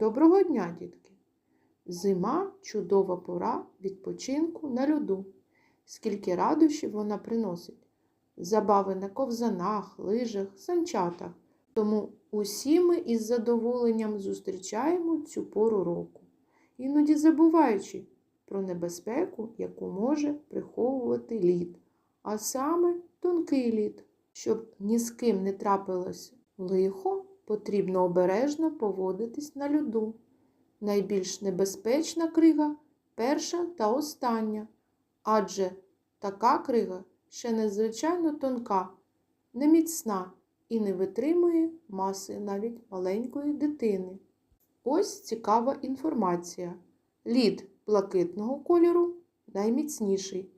Доброго дня, дітки! Зима чудова пора відпочинку на льоду. Скільки радощів вона приносить. Забави на ковзанах, лижах, санчатах. Тому усі ми із задоволенням зустрічаємо цю пору року, іноді забуваючи про небезпеку, яку може приховувати лід, а саме тонкий лід. Щоб ні з ким не трапилось лихо, потрібно обережно поводитись на льоду. Найбільш небезпечна крига перша та остання, адже така крига ще надзвичайно тонка, неміцна і не витримує маси навіть маленької дитини. Ось цікава інформація. Лід блакитного кольору найміцніший,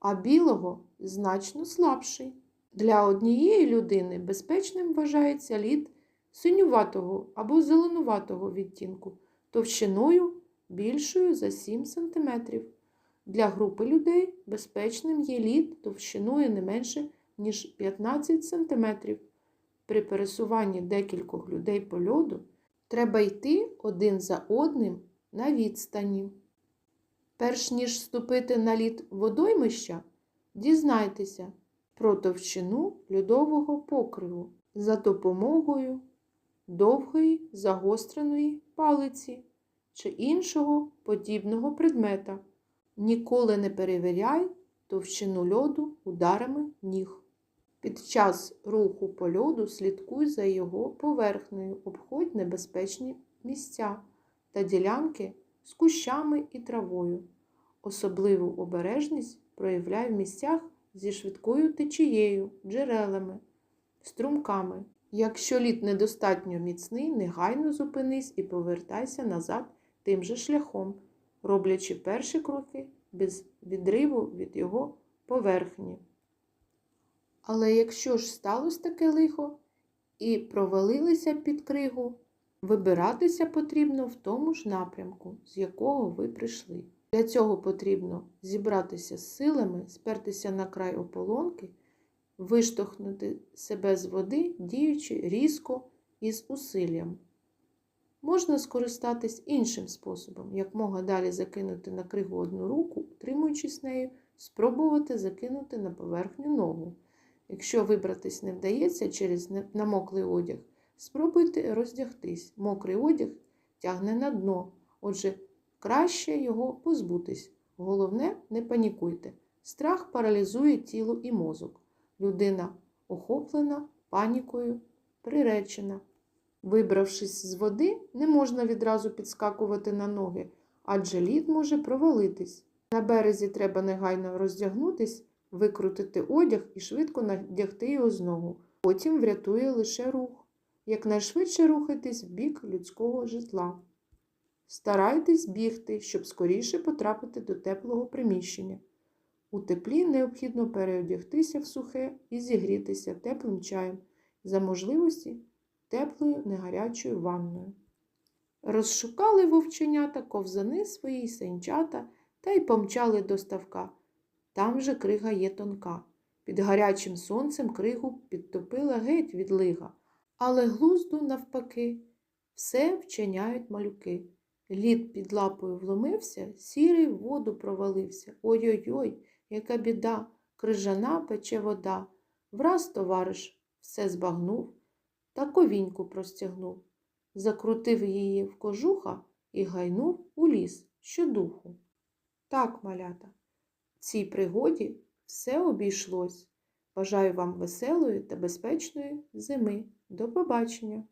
а білого значно слабший. Для однієї людини безпечним вважається лід синюватого або зеленуватого відтінку, товщиною більшою за 7 см. Для групи людей безпечним є лід товщиною не менше, ніж 15 см. При пересуванні декількох людей по льоду треба йти один за одним на відстані. Перш ніж вступити на лід водоймища, дізнайтеся про товщину льодового покриву за допомогою довгої загостреної палиці чи іншого подібного предмета. Ніколи не перевіряй товщину льоду ударами ніг. Під час руху по льоду слідкуй за його поверхнею, обходь небезпечні місця та ділянки з кущами і травою. Особливу обережність проявляй в місцях зі швидкою течією, джерелами, струмками. Якщо лід недостатньо міцний, негайно зупинись і повертайся назад тим же шляхом, роблячи перші кроки без відриву від його поверхні. Але якщо ж сталося таке лихо і провалилися під кригу, вибиратися потрібно в тому ж напрямку, з якого ви прийшли. Для цього потрібно зібратися з силами, спертися на край ополонки, виштовхнути себе з води, діючи різко і з усиллям. Можна скористатись іншим способом, як мога далі закинути на кригу одну руку, утримуючись нею, спробувати закинути на поверхню ногу. Якщо вибратись не вдається через намоклий одяг, спробуйте роздягтись. Мокрий одяг тягне на дно, отже, краще його позбутись. Головне, не панікуйте. Страх паралізує тіло і мозок. Людина охоплена панікою, приречена. Вибравшись з води, не можна відразу підскакувати на ноги, адже лід може провалитись. На березі треба негайно роздягнутись, викрутити одяг і швидко надягти його знову. Потім врятує лише рух. Якнайшвидше рухайтесь в бік людського житла. Старайтесь бігти, щоб скоріше потрапити до теплого приміщення. У теплі необхідно переодягтися в сухе і зігрітися теплим чаєм, за можливості теплою негарячою ванною. Розшукали вовченята ковзани свої сенчата та й помчали до ставка. Там же крига є тонка. Під гарячим сонцем кригу підтопила геть від лига, але глузду, навпаки, все вчиняють малюки. Лід під лапою вломився, сірий в воду провалився. Ой-ой-ой, яка біда, крижана пече вода. Враз товариш все збагнув та ковіньку простягнув, закрутив її в кожуха і гайнув у ліс щодуху. Так, малята, в цій пригоді все обійшлось. Бажаю вам веселої та безпечної зими. До побачення!